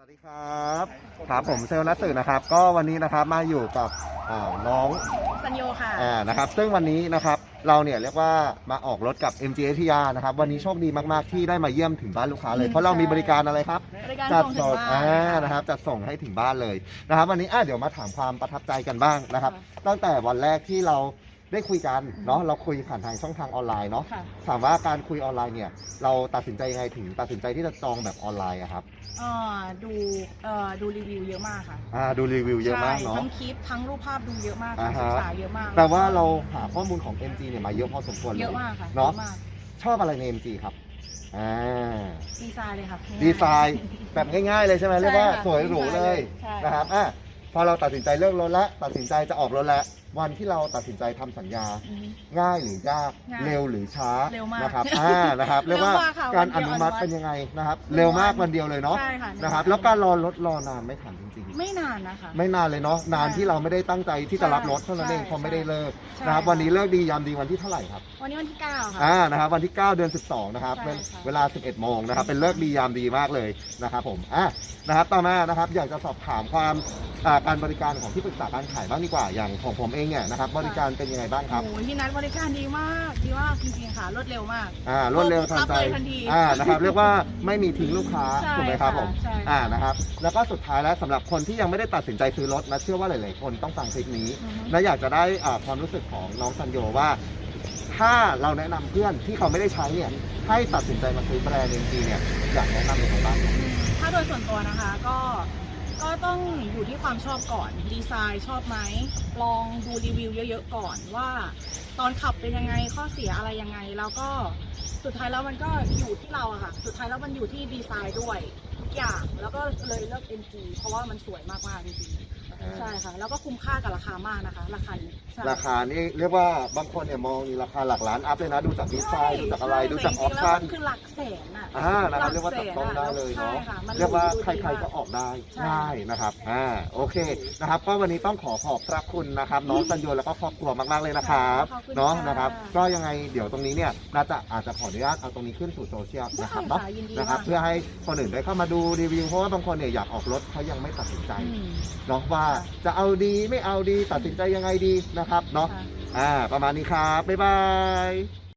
สวัสดีครับครับผมเซลล์นัทสื่อนะครับ ก็วันนี้นะครับมาอยู่กับอ่าน้องสัญโยค่ะ อ่านะครับ ซึ่งวันนี้นะครับเราเนี่ยเรียกว่ามาออกรถกับ MG a t r นะครับ วันนี้โชคดีมาก ๆ ที่ได้มาเยี่ยมถึงบ้านลูกค้าเลยอืมเพราะเรามีบริการอะไรครับบริการจัดส่งถึส่งงบ้าอ่านนะครับจัดส่งให้ถึงบ้านเลยนะครับ วันนี้อะเดี๋ยวมาถามความประทับใจกันบ้างนะครับ ตั้งแต่วันแรกที่เรา ได้คุยกันเนาะเราคุยผ่านทางช่องทางออนไลน์เนาะค่ะ ถามว่าการคุยออนไลน์เนี่ยเราตัดสินใจยังไงถึงตัดสินใจที่จะจองแบบออนไลน์อะครับเอ่อดูเอ่อดูรีวิวเยอะมากค่ะอ่าดูรีวิวเยอะมากใช่เนาะ ทั้งคลิปทั้งรูปภาพดูเยอะมากอ่าค่ะฮะ ศึกษาเยอะมากแต่ว่าเราหาข้อมูลของ MG เนี่ยมาเยอะพอสมควรเลยเยอะมากค่ะเนาะยอะมากชอบอะไรใน MG ครับอ่า ดีไซน์เลยค่ะง่ายๆดีไซน์ แบบง่ายๆ เลยใช่ไหมใช่เรียกว่าค่ะสวยหรูเลยใช่นะครับอะพอเราตัดสินใจเลือกรถแล้วตัดสินใจจะออกรถแล้ว วันที่เราตัดสินใจทำสัญญา อืม ง่ายหรือยากง่ายเร็วหรือช้าเร็วมากนะครับอ่านะครับเรียกว่าเร็วมากค่ะการวัอนเดียวนุมัติอนุมัติ เป็นยังไงนะครับหนึ่งเร็วมากวันวันเดียวเลยเนาะใช่ค่ะนะครับ แล้วการรอรถรอนานไหม่ถามจริงๆไม่นานนะคะไม่นานเลยเนาะนานใช่ที่เราไม่ได้ตั้งใจที่จะรับรถเท่านั้นเองใช่เพราะไม่ได้เลิกใช่ นะครับค่ะวันนี้เลิกดียามดีวันที่เท่าไหร่ครับ วันนี้วันที่เก้าค่ะ อ่า นะครับ วันที่ 9 เดือน 12 นะครับใช่เป็นค่ะ เวลา 11 โมงนะครับ เป็นเลิกดียามดีมากเลยนะครับผม อะ นะครับ ต่อมา นะครับ อยากจะสอบถามความอ่าการบริการของที่ปรึกษาการขายบ้างดีกว่าอย่างของผมเองเนี่ยนะครับบริการเป็นยังไงบ้างครับ โอ้ยพี่นัทบริการดีมากดีมากจริงๆค่ะรวดเร็วมาก อ่ารวดเร็วทันใจรับเลยทันทีอ่านะครับเรียกว่าไม่มีทิ้งลูกค้าใช่ถูกไหมครับค่ะผมใช่ค่ะอ่านะครับแล้วก็สุดท้ายแล้วสำหรับคนที่ยังไม่ได้ตัดสินใจซื้อรถนะเชื่อว่าหลาย ๆ คนต้องฟังคลิปนี้ อือฮึ และอยากจะได้อ่าความรู้สึกของน้องซันโยว่า ถ้าเราแนะนำเพื่อนที่เขาไม่ได้ใช้เนี่ยให้ตัดสินใจมาซื้อแบรนด์เอ็จีเนี่ยอยากแนะนำยังไงบ้างครับอืมถ้าโดยส่วนตัวนะคะก็ ก็ต้องอยู่ที่ความชอบก่อนดีไซน์ชอบไหมลองดูรีวิวเยอะๆก่อนว่า ตอนขับเป็นยังไงข้อเสียอะไรยังไง แล้วก็สุดท้ายแล้วมันก็อยู่ที่เราอะค่ะ สุดท้ายแล้วมันอยู่ที่ดีไซน์ด้วยทุกอย่างแล้วก็เลยเลือก MG เพราะว่ามันสวยมากๆจริงอ่าๆ ใช่ค่ะ แล้วก็คุ้มค่ากับราคามากนะคะ ราคานี้ใช่ ราคานี่เรียกว่าบางคนเนี่ยมองนี่ราคาหลักล้านอัพเลยนะ ดูจากดีไซน์ดูจากอะไรใช่ดูจากอแต่อปจริงๆแล้วชั่นมันคือหลักแสนอะอ่านะครับเรียกว่าจับต้องได้เลยใช่เนาะค่ะมันเรียกว่าดูใคดีรมากๆก็ออกได้ใช่ ง่ายนะครับอ่าโอเคนะครับก็วันนี้ต้องขอขอบพระคุณนะครับน้องสัญโยแล้วก็ครอบครัวมากๆเลยนะครับขอบคุณเนาะค่ะนะครับก็ยังไงเดี๋ยวตรงนี้เนี่ยน่าจะอาจจะขออนุญาตเอาตรงนี้ขึ้นสู่โซเชียลนะครับเนาะได้ค่ะยินดีนะครับมาก เพื่อให้คนอื่นได้เข้ามาดูรีวิวเพราะว่าบางคนเนี่ยอยากออกรถเขายังไม่ตัดสินใจ อืม เนาะว่าจะเอาดีไม่เอาดีตัดสินใจยังไงดีนะครับเนาะค่ะอ่าประมาณนี้ครับบ๊ายบาย